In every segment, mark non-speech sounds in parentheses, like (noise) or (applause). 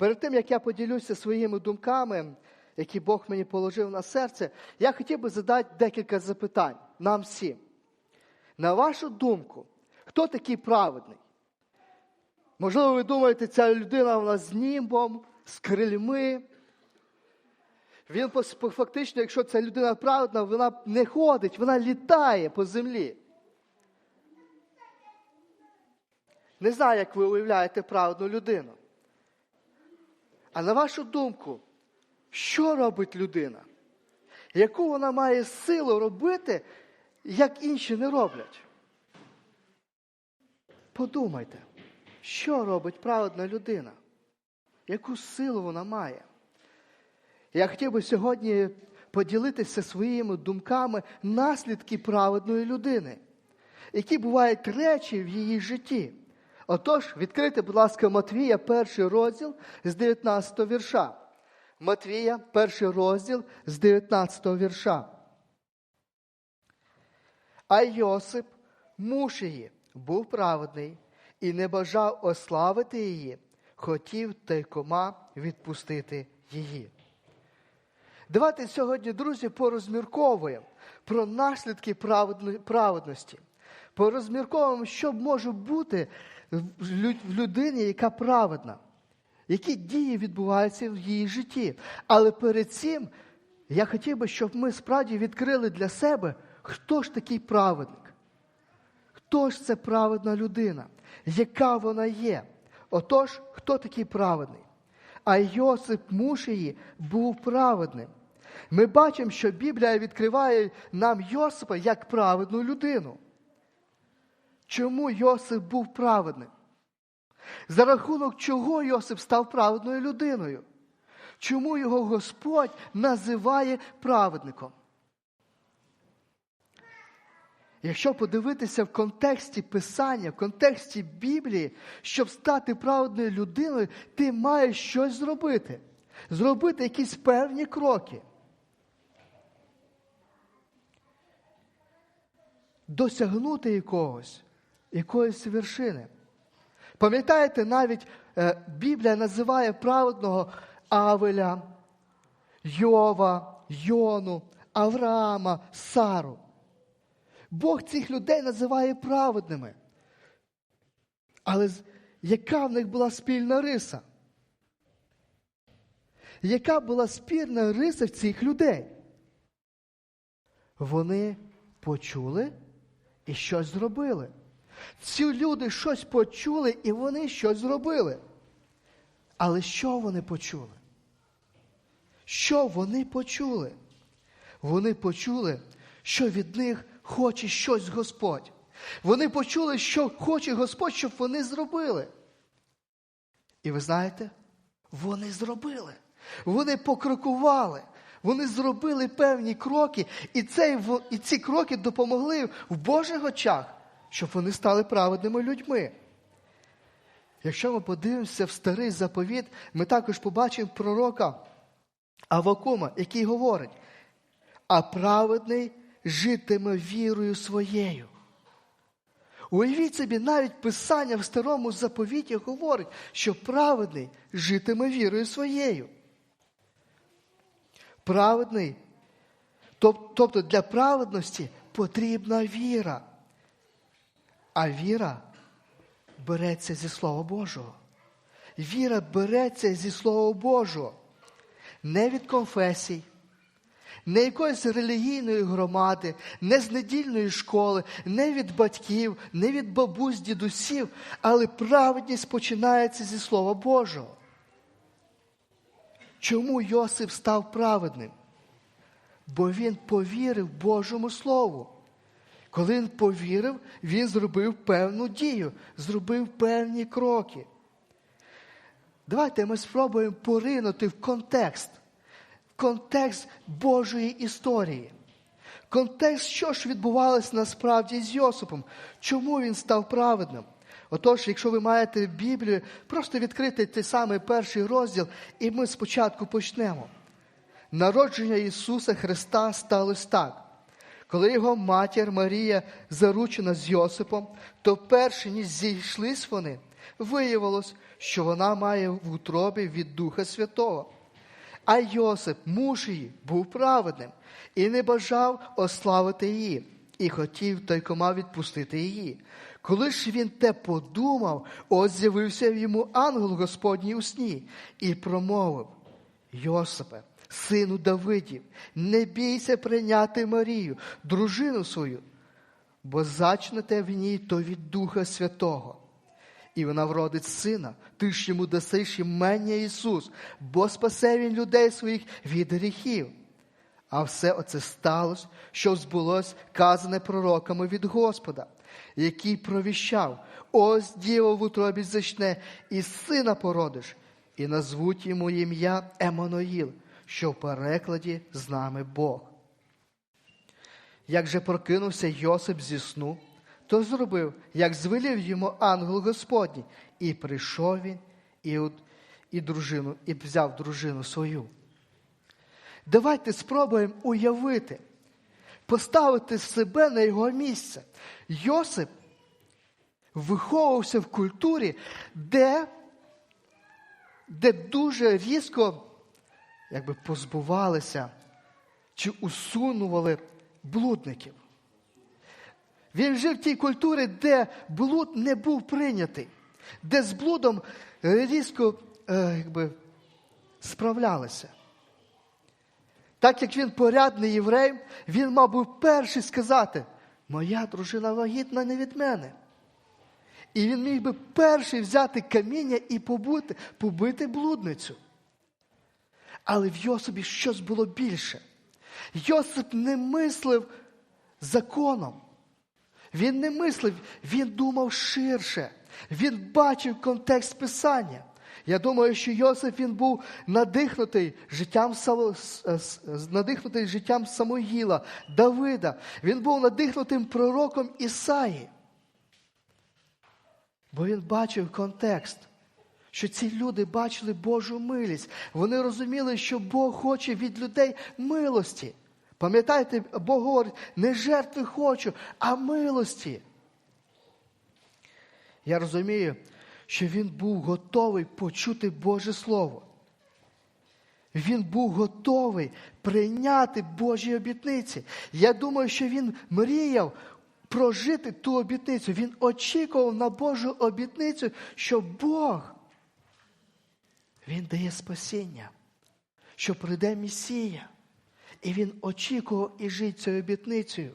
Перед тим, як я поділюся своїми думками, які Бог мені положив на серце, я хотів би задати декілька запитань нам всім. На вашу думку, хто такий праведний? Можливо, ви думаєте, ця людина вона з німбом, з крильми. Він фактично, якщо ця людина праведна, вона не ходить, вона літає по землі. Не знаю, як ви уявляєте праведну людину. А на вашу думку, що робить людина? Яку вона має силу робити, як інші не роблять? Подумайте, що робить праведна людина? Яку силу вона має? Я хотів би сьогодні поділитися своїми думками наслідки праведної людини, які бувають речі в її житті. Отож, відкрийте, будь ласка, Матвія, перший розділ з 19 вірша. Матвія, перший розділ з 19 вірша. А Йосип, муж її, був праведний і не бажав ославити її, хотів тайкома відпустити її. Давайте сьогодні, друзі, порозмірковуємо про наслідки праведності. Порозмірковуємо, що може бути в людині, яка праведна, які дії відбуваються в її житті. Але перед цим я хотів би, щоб ми справді відкрили для себе, хто ж такий праведник. Хто ж це праведна людина? Яка вона є? Отож, хто такий праведний? А Йосип, муж її, був праведним. Ми бачимо, що Біблія відкриває нам Йосипа як праведну людину. Чому Йосип був праведним? За рахунок чого Йосип став праведною людиною? Чому його Господь називає праведником? Якщо подивитися в контексті Писання, в контексті Біблії, щоб стати праведною людиною, ти маєш щось зробити. Зробити якісь певні кроки. Досягнути якогось, якоїсь вершини. Пам'ятаєте, навіть е, Біблія називає праведного Авеля, Йова, Йону, Авраама, Сару. Бог цих людей називає праведними. Але яка в них була спільна риса? Яка була спільна риса в цих людей? Вони почули і щось зробили. Ці люди щось почули і вони щось зробили. Але що вони почули? Що вони почули? Вони почули, що від них хоче щось Господь. Вони почули, що хоче Господь, щоб вони зробили. І ви знаєте, вони зробили. Вони покрокували. Вони зробили певні кроки, і, цей, і ці кроки допомогли в Божих очах, щоб вони стали праведними людьми. Якщо ми подивимося в старий заповіт, ми також побачимо пророка Авакума, який говорить, а праведний житиме вірою своєю. Уявіть собі, навіть Писання в старому заповіті говорить, що праведний житиме вірою своєю. Праведний, тобто для праведності потрібна віра. А віра береться зі Слова Божого. Віра береться зі Слова Божого. Не від конфесій, не якоїсь релігійної громади, не з недільної школи, не від батьків, не від бабусь, дідусів, але праведність починається зі Слова Божого. Чому Йосип став праведним? Бо він повірив Божому Слову. Коли він повірив, він зробив певну дію, зробив певні кроки. Давайте ми спробуємо поринути в контекст, в контекст Божої історії. Контекст, що ж відбувалося насправді з Йосипом, чому він став праведним. Отож, якщо ви маєте Біблію, просто відкрити той самий перший розділ, і ми спочатку почнемо. Народження Ісуса Христа сталося так. Коли його матір Марія заручена з Йосипом, то перш ніж зійшлись вони, Виявилось, що вона має в утробі від Духа Святого. А Йосип, муж її, був праведним і не бажав ославити її, і хотів тайкома відпустити її. Коли ж він те подумав, ось з'явився йому ангел Господній у сні і промовив: Йосипе, сину Давидів, не бійся прийняти Марію, дружину свою, бо зачнете в ній то від Духа Святого. І вона вродить сина, ти ж йому дасиш імення Ісус, бо спасе він людей своїх від гріхів. А все оце сталося, що збулось казане пророками від Господа, який провіщав: ось діво в утробі зачне, і сина породиш, і назвуть йому ім'я Еммануїл, що в перекладі з нами Бог. Як же прокинувся Йосип зі сну, то зробив, як звелів йому ангел Господній, і прийшов він і, і, дружину, і взяв дружину свою. Давайте спробуємо уявити, поставити себе на його місце. Йосип виховувався в культурі, де, де дуже різко якби, позбувалися чи усунували блудників. Він жив в тій культурі, де блуд не був прийнятий, де з блудом різко е, якби, справлялися. Так як він порядний єврей, він мав би перший сказати: Моя дружина вагітна не від мене. І він міг би перший взяти каміння і побути, побити блудницю. Але в Йосипі щось було більше. Йосип не мислив законом. Він не мислив, він думав ширше. Він бачив контекст Писання. Я думаю, що Йосип він був надихнутий життям, надихнутий життям Самуїла, Давида. Він був надихнутим пророком Ісаї. Бо він бачив контекст, що ці люди бачили Божу милість. Вони розуміли, що Бог хоче від людей милості. Пам'ятаєте, Бог говорить, не жертви хочу, а милості. Я розумію, що він був готовий почути Боже Слово. Він був готовий прийняти Божі обітниці. Я думаю, що він мріяв прожити ту обітницю. Він очікував на Божу обітницю, що Бог Він дає спасіння, що прийде Месія. І він очікував і жити цією обітницею.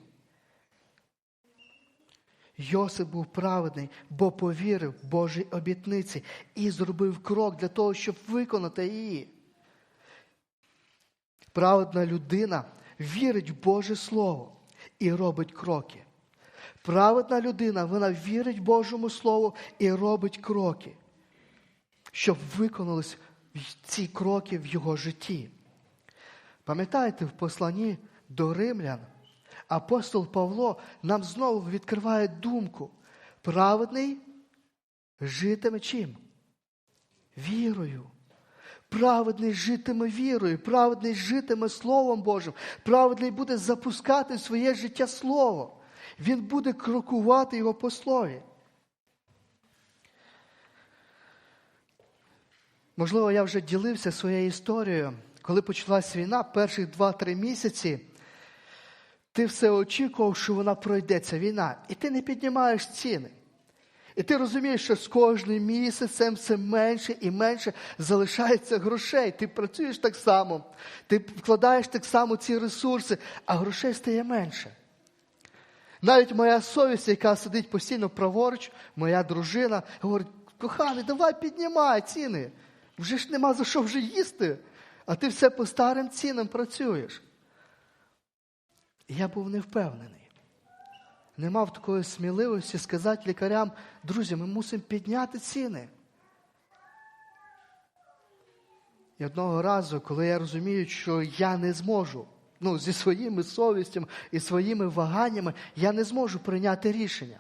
Йосип був праведний, бо повірив Божій обітниці і зробив крок для того, щоб виконати її. Праведна людина вірить в Боже Слово і робить кроки. Праведна людина, вона вірить Божому Слову і робить кроки, щоб виконались ці кроки в його житті. Пам'ятаєте, в посланні до римлян апостол Павло нам знову відкриває думку. Праведний житиме чим? Вірою. Праведний житиме вірою, праведний житиме Словом Божим, праведний буде запускати в своє життя Слово. Він буде крокувати його по слові. Можливо, я вже ділився своєю історією. Коли почалась війна, перших 2-3 місяці, ти все очікував, що вона пройде, ця війна, і ти не піднімаєш ціни. І ти розумієш, що з кожним місяцем все менше і менше залишається грошей. Ти працюєш так само, ти вкладаєш так само ці ресурси, а грошей стає менше. Навіть моя совість, яка сидить постійно праворуч, моя дружина, говорить: коханий, давай піднімай ціни. Вже ж нема за що вже їсти, а ти все по старим цінам працюєш. Я був невпевнений. Не мав такої сміливості сказати лікарям, друзі, ми мусимо підняти ціни. І одного разу, коли я розумію, що я не зможу, ну, зі своїми совістями і своїми ваганнями, я не зможу прийняти рішення.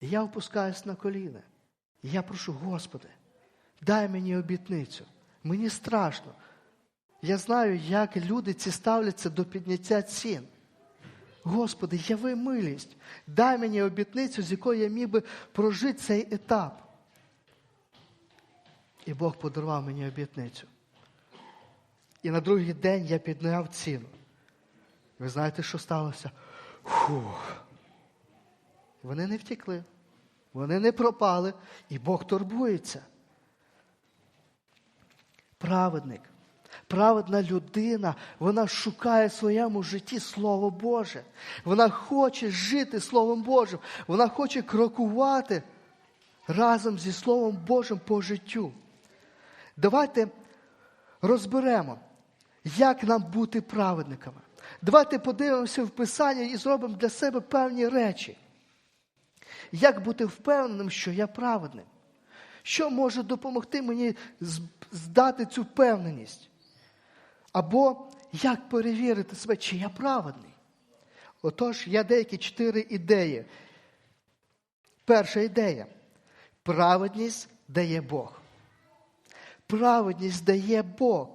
Я опускаюсь на коліна. Я прошу, Господи, дай мені обітницю. Мені страшно. Я знаю, як люди ці ставляться до підняття цін. Господи, яви милість, дай мені обітницю, з якою я міг би прожити цей етап. І Бог подарував мені обітницю. І на другий день я підняв ціну. Ви знаєте, що сталося? Фух. Вони не втекли, вони не пропали, і Бог турбується. Праведник, праведна людина, вона шукає в своєму житті Слово Боже. Вона хоче жити Словом Божим. Вона хоче крокувати разом зі Словом Божим по життю. Давайте розберемо, як нам бути праведниками. Давайте подивимося в Писання і зробимо для себе певні речі. Як бути впевненим, що я праведним? Що може допомогти мені здати цю впевненість? Або як перевірити себе, чи я праведний? Отож, є деякі чотири ідеї. Перша ідея. Праведність дає Бог. Праведність дає Бог.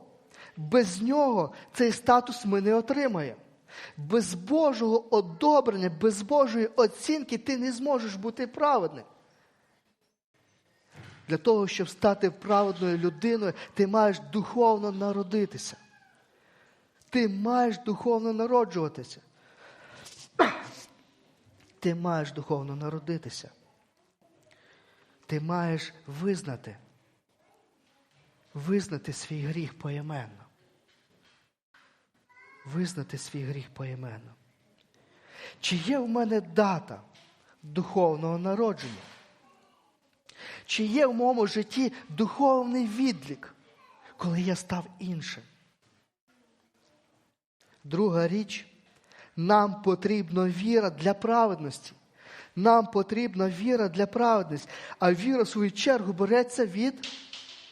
Без нього цей статус ми не отримаємо. Без Божого одобрення, без Божої оцінки ти не зможеш бути праведним. Для того, щоб стати праведною людиною, ти маєш духовно народитися. Ти маєш духовно народжуватися. Ти маєш духовно народитися. Ти маєш визнати, визнати свій гріх поіменно. Визнати свій гріх поіменно. Чи є в мене дата духовного народження? Чи є в моєму житті духовний відлік, коли я став іншим? Друга річ, нам потрібна віра для праведності. Нам потрібна віра для праведності. А віра, в свою чергу, береться від.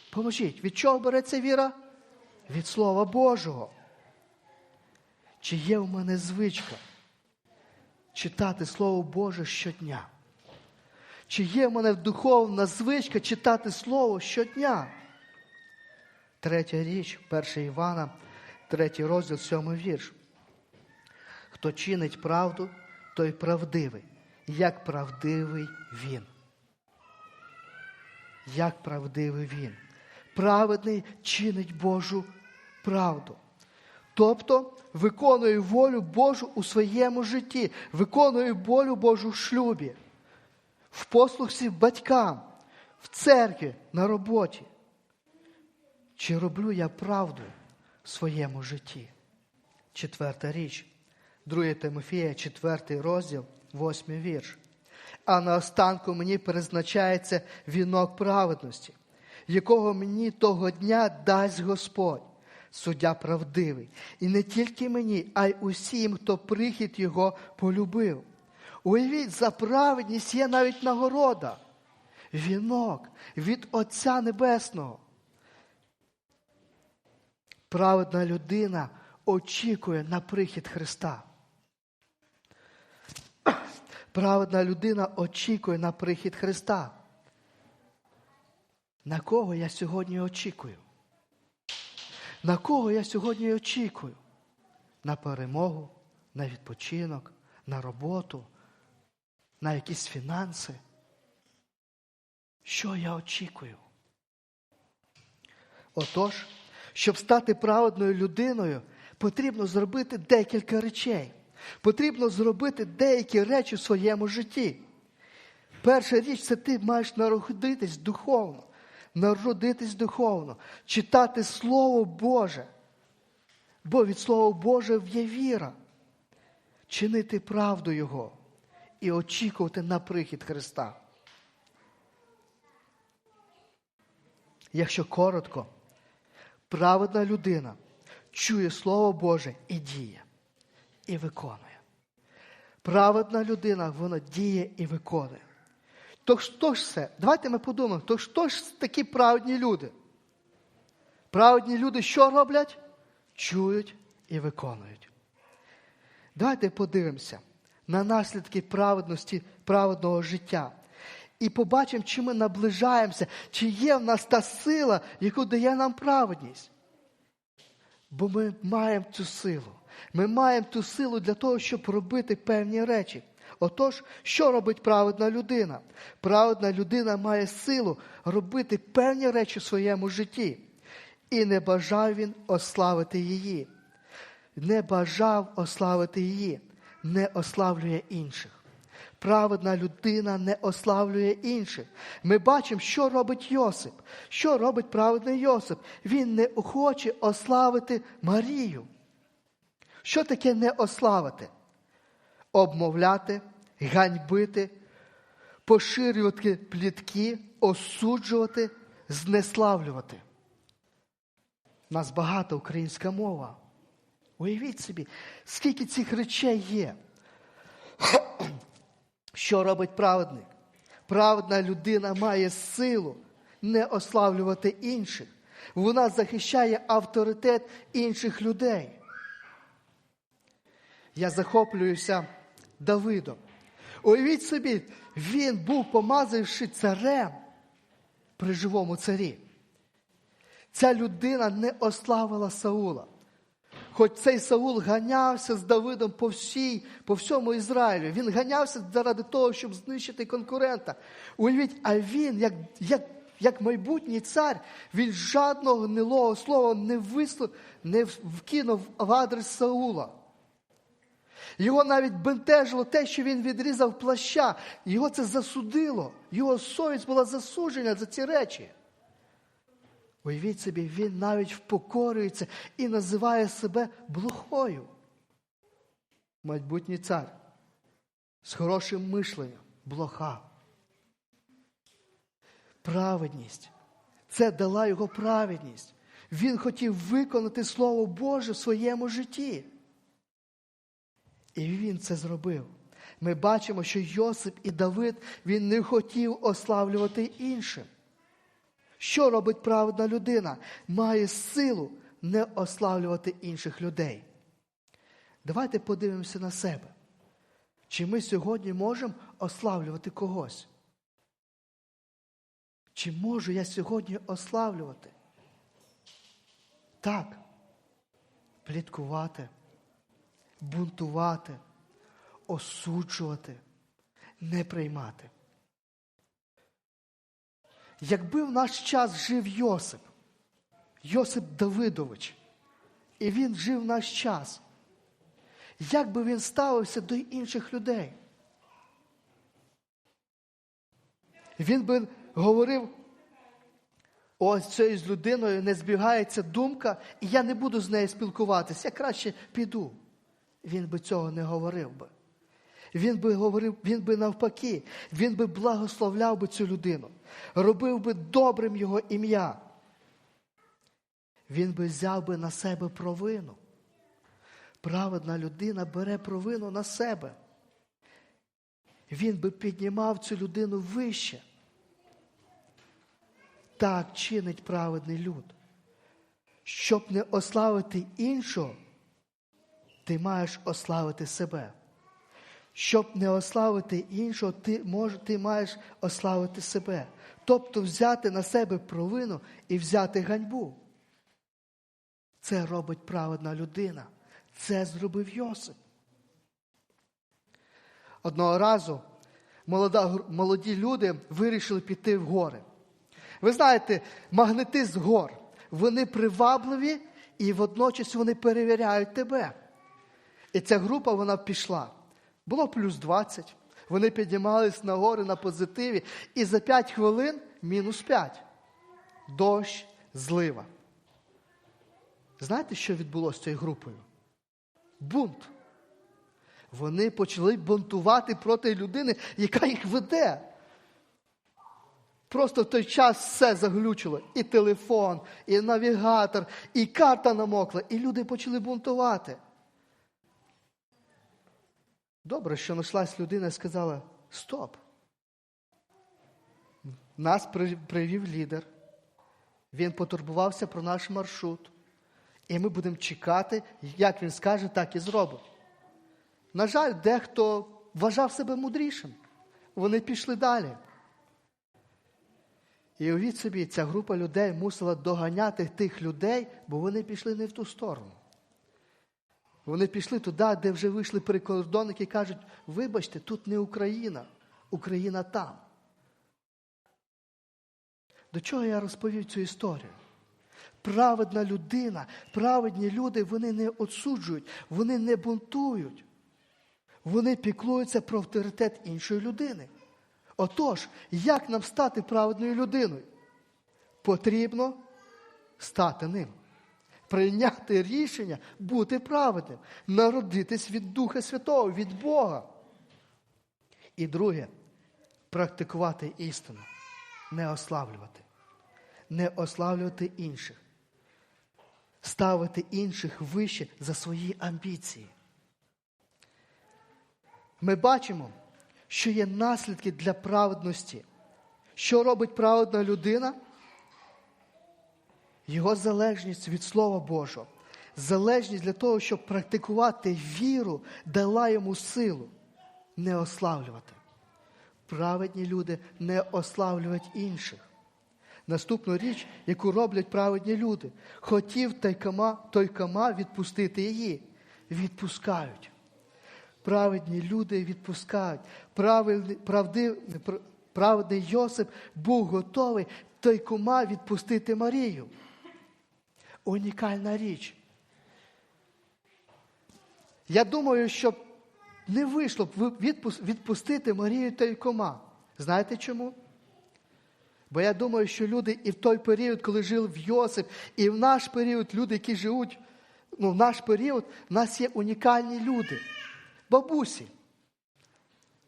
Поможіть, від чого береться віра? Від Слова Божого. Чи є в мене звичка читати Слово Боже щодня? Чи є в мене духовна звичка читати Слово щодня? Третя річ, 1 Івана, третій розділ, сьомий вірш. Хто чинить правду, той правдивий, як правдивий він. Як правдивий він. Праведний чинить Божу правду. Тобто виконує волю Божу у своєму житті, виконує волю Божу в шлюбі, в послухі батькам, в церкві, на роботі. Чи роблю я правду в своєму житті? Четверта річ. 2 Тимофія, 4 розділ, 8 вірш. А наостанку мені призначається вінок праведності, якого мені того дня дасть Господь, суддя правдивий. І не тільки мені, а й усім, хто прихід його полюбив. Уявіть, за праведність є навіть нагорода, вінок від Отця Небесного. Праведна людина очікує на прихід Христа. Праведна людина очікує на прихід Христа. На кого я сьогодні очікую? На кого я сьогодні очікую? На перемогу, на відпочинок, на роботу, на якісь фінанси? Що я очікую? Отож, щоб стати праведною людиною, потрібно зробити декілька речей. Потрібно зробити деякі речі в своєму житті. Перша річ це ти маєш народитись духовно, народитись духовно, читати Слово Боже. Бо від Слова Боже є віра, чинити правду Його і очікувати на прихід Христа. Якщо коротко, праведна людина чує Слово Боже і діє і виконує. Праведна людина, вона діє і виконує. То хто ж це? Давайте ми подумаємо, то хто ж такі праведні люди? Праведні люди що роблять? Чують і виконують. Давайте подивимося на наслідки праведності, праведного життя. І побачимо, чи ми наближаємося, чи є в нас та сила, яку дає нам праведність. Бо ми маємо цю силу. Ми маємо ту силу для того, щоб робити певні речі. Отож, що робить праведна людина? Праведна людина має силу робити певні речі в своєму житті. І не бажав він ославити її. Не бажав ославити її, не ославлює інших. Праведна людина не ославлює інших. Ми бачимо, що робить Йосип. Що робить праведний Йосип? Він не хоче ославити Марію. Що таке не ославити? Обмовляти, ганьбити, поширювати плітки, осуджувати, знеславлювати. У нас багата українська мова. Уявіть собі, скільки цих речей є. (clears throat) Що робить праведник? Праведна людина має силу не ославлювати інших. Вона захищає авторитет інших людей. Я захоплююся Давидом. Уявіть собі, він був помазавши царем при живому царі. Ця людина не ославила Саула. Хоч цей Саул ганявся з Давидом по всій, по всьому Ізраїлю. Він ганявся заради того, щоб знищити конкурента. Уявіть, а він, як як, як майбутній цар, він жодного гнилого слова не вислов, не вкинув в адрес Саула. Його навіть бентежило те, що він відрізав плаща. Його це засудило. Його совість була засуджена за ці речі. Уявіть собі, він навіть впокорюється і називає себе блохою. Майбутній цар з хорошим мишленням, блоха. Праведність. Це дала його праведність. Він хотів виконати Слово Боже в своєму житті. І він це зробив. Ми бачимо, що Йосип і Давид він не хотів ославлювати іншим. Що робить праведна людина? Має силу не ославлювати інших людей. Давайте подивимося на себе. Чи ми сьогодні можемо ославлювати когось? Чи можу я сьогодні ославлювати? Так, пліткувати, бунтувати, осуджувати, не приймати. Якби в наш час жив Йосип, Йосип Давидович, і він жив в наш час, як би він ставився до інших людей? Він би говорив, ось цією з людиною не збігається думка, і я не буду з нею спілкуватися, я краще піду. Він би цього не говорив би. Він би говорив, він би навпаки, він би благословляв би цю людину, робив би добрим його ім'я. Він би взяв би на себе провину. Праведна людина бере провину на себе. Він би піднімав цю людину вище. Так чинить праведний люд. Щоб не ославити іншого, ти маєш ославити себе. Щоб не ославити іншого, ти мож, ти маєш ославити себе. Тобто взяти на себе провину і взяти ганьбу. Це робить праведна людина. Це зробив Йосип. Одного разу молода, молоді люди вирішили піти в гори. Ви знаєте, магнетизм гор. Вони привабливі і водночас вони перевіряють тебе. І ця група вона пішла. Було плюс 20. Вони піднімались на гори на позитиві. І за 5 хвилин мінус 5. Дощ, злива. Знаєте, що відбулося з цією групою? Бунт. Вони почали бунтувати проти людини, яка їх веде. Просто в той час все заглючило. І телефон, і навігатор, і карта намокла, і люди почали бунтувати. Добре, що знайшлась людина і сказала: Стоп. Нас привів лідер. Він потурбувався про наш маршрут. І ми будемо чекати, як він скаже, так і зробимо. На жаль, дехто вважав себе мудрішим. Вони пішли далі. І уявіть собі, ця група людей мусила доганяти тих людей, бо вони пішли не в ту сторону. Вони пішли туди, де вже вийшли прикордонники і кажуть, вибачте, тут не Україна, Україна там. До чого я розповів цю історію? Праведна людина, праведні люди, вони не осуджують, вони не бунтують. Вони піклуються про авторитет іншої людини. Отож, як нам стати праведною людиною? Потрібно стати ним. Прийняти рішення бути праведним, народитись від Духа Святого, від Бога. І друге, практикувати істину, не ославлювати, не ославлювати інших, ставити інших вище за свої амбіції. Ми бачимо, що є наслідки для праведності. Що робить праведна людина? Його залежність від Слова Божого, залежність для того, щоб практикувати віру, дала йому силу не ославлювати. Праведні люди не ославлюють інших. Наступну річ, яку роблять праведні люди, хотів той кама, той кама відпустити її. Відпускають. Праведні люди відпускають. Праведний, правди, праведний Йосип був готовий той кума відпустити Марію. Унікальна річ. Я думаю, що не вийшло б відпустити Марію та Кома. Знаєте чому? Бо я думаю, що люди і в той період, коли жив в Йосип, і в наш період люди, які живуть, ну, в наш період, в нас є унікальні люди, бабусі,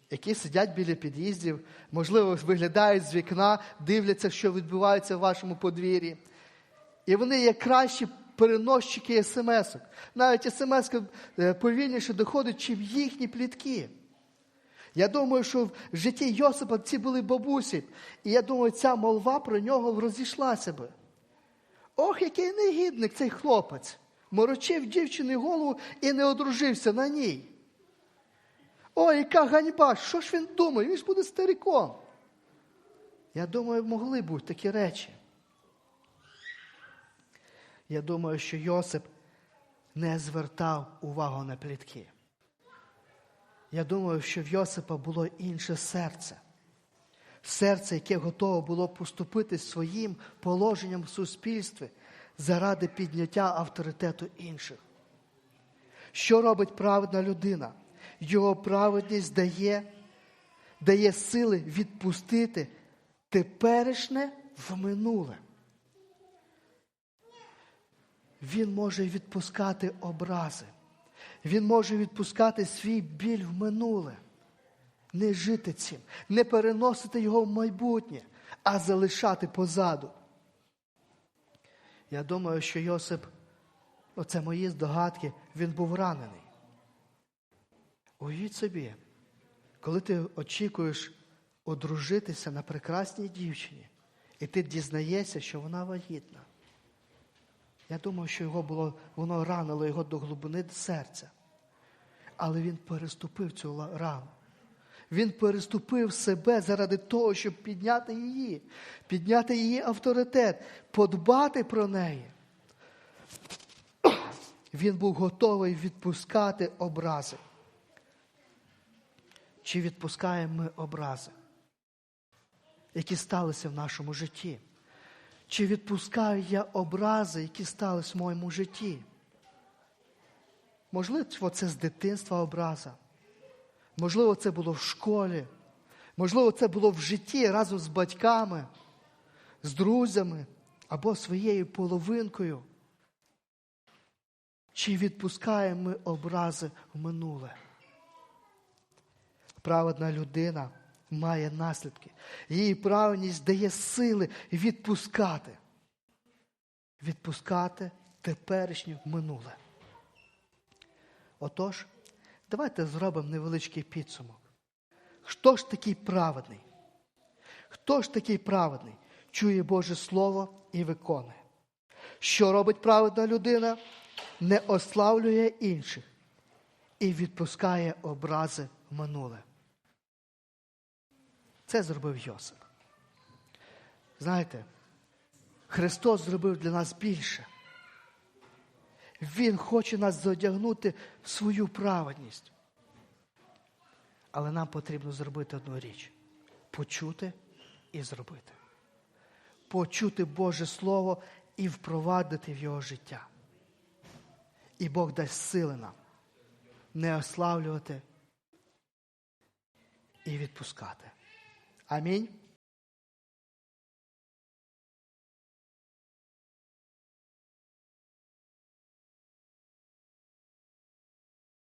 які сидять біля під'їздів, можливо, виглядають з вікна, дивляться, що відбувається в вашому подвір'ї. І вони є кращі переносчики смс-ок. Навіть смс е, повільніше доходить, чим їхні плітки. Я думаю, що в житті Йосипа ці були бабусі. І я думаю, ця молва про нього розійшлася би. Ох, який негідник цей хлопець. Морочив дівчині голову і не одружився на ній. Ой, яка ганьба! Що ж він думає? Він ж буде стариком. Я думаю, могли бути такі речі. Я думаю, що Йосип не звертав увагу на плітки. Я думаю, що в Йосипа було інше серце. Серце, яке готове було поступити своїм положенням в суспільстві заради підняття авторитету інших. Що робить праведна людина? Його праведність дає, дає сили відпустити теперішнє в минуле. Він може відпускати образи. Він може відпускати свій біль в минуле, не жити цим, не переносити його в майбутнє, а залишати позаду. Я думаю, що Йосип, оце мої здогадки, він був ранений. Уявіть собі, коли ти очікуєш одружитися на прекрасній дівчині, і ти дізнаєшся, що вона вагітна. Я думаю, що його було, воно ранило його до глибини серця. Але він переступив цю рану. Він переступив себе заради того, щоб підняти її, підняти її авторитет, подбати про неї. Він був готовий відпускати образи. Чи відпускаємо ми образи, які сталися в нашому житті? Чи відпускаю я образи, які стались в моєму житті? Можливо, це з дитинства образа. Можливо, це було в школі. Можливо, це було в житті разом з батьками, з друзями або своєю половинкою. Чи відпускаємо ми образи в минуле? Праведна людина має наслідки. Її правильність дає сили відпускати. Відпускати теперішнє минуле. Отож, давайте зробимо невеличкий підсумок. Хто ж такий праведний? Хто ж такий праведний? Чує Боже Слово і виконує. Що робить праведна людина? Не ославлює інших і відпускає образи минуле. Це зробив Йосип. Знаєте, Христос зробив для нас більше. Він хоче нас задягнути в свою праведність. Але нам потрібно зробити одну річ почути і зробити. Почути Боже Слово і впровадити в його життя. І Бог дасть сили нам не ославлювати і відпускати. Амінь.